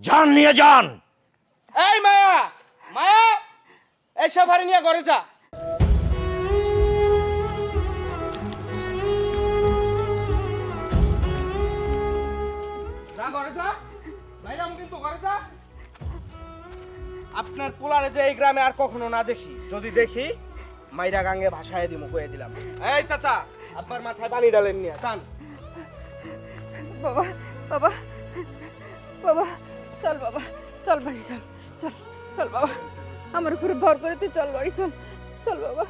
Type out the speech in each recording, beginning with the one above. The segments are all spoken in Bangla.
যান নিয়ে যান। এই মায়া মায়া এই সাফারি নিয়ে ঘরে যা। যা ঘরে যা বাইরাম কিন্তু ঘরে যা। আপনার পোলারে যে এই গ্রামে আর কখনো না দেখি যদি দেখি মাইরা গাঙ্গে ভাষায় দিমু কয়ে দিলাম। এই চাচা আপনার মাথায় পানি ডালেন নিয়ে টান। বাবা বাবা বাবা চল বাবা, চল বাড়ি, চল চল চল বাবা। আমার উপরে ভর করে তুই চল বাড়ি, চল চল বাবা।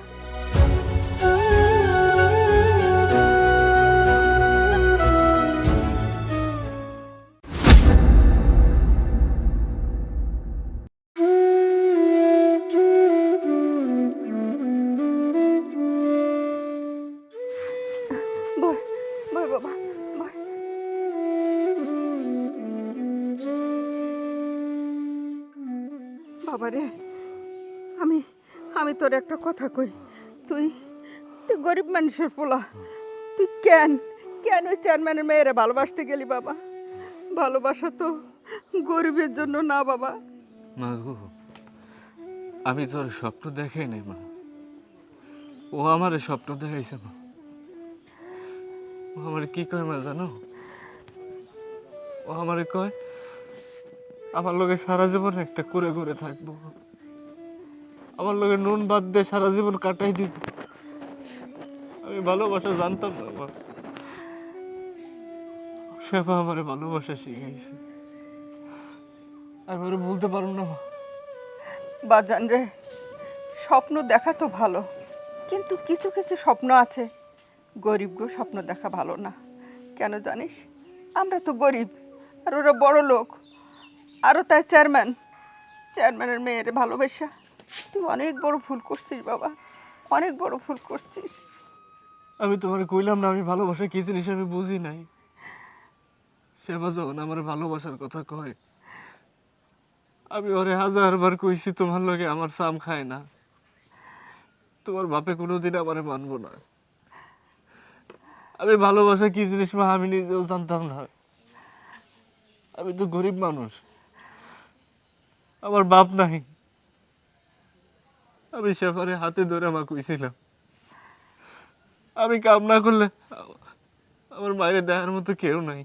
বাবা রে আমি আমি তোর একটা কথা কই। তুই তুই গরিব মানুষের পোলা। তুই কেন কেন ওই চেয়ারম্যানের মেয়েরা ভালোবাসতে গেলি বাবা? ভালোবাসা তো গরিবের জন্য না বাবা। মা গো, আমি তোর স্বপ্ন দেখাই নাই, মা। ও আমার স্বপ্ন দেখাইছে, মা। ও আমার কি কয়, মা, জানো? ও আমারে কয় আমার লগে সারা জীবন একটা করে করে থাকব। আমার লগে নুন বাদ দিয়ে সারা জীবন কাটাই দিব। আমি ভালোবাসা জানতাম না মা সেবা আমার ভালোবাসা শিখাইছে। আমি ওরে বলতে পারব না বাজান রে, স্বপ্ন দেখা তো ভালো, কিন্তু কিছু কিছু স্বপ্ন আছে। গরিব গো স্বপ্ন দেখা ভালো না। কেন জানিস? আমরা তো গরিব, আর ওরা বড় লোক। আরও তাই চেয়ারম্যান। চেয়ারম্যানের মেয়ের ভালোবাসা। তুই অনেক বড় ভুল করছিস বাবা। অনেক বড় ভুল করছিস। আমি তোমার কইলাম না, আমি ভালোবাসা কি জিনিস আমি বুঝি নাই। সেবা যখন আমার ভালোবাসার কথা কয়, আমি ওরে হাজার বার কইছি, তোমার লগে আমার সাম খায় না। তোমার বাপে কোনোদিন আমারে মানব না। আমি ভালোবাসা কি জিনিস মা, আমি নিজেও জানতাম না। আমি তো গরিব মানুষ। আমার বাপ নাই। আমি সেফারে হাতে ধরে আমার কইছিলাম। আমি কাম না করলে আমার মায়ের দেখার মতো কেউ নাই।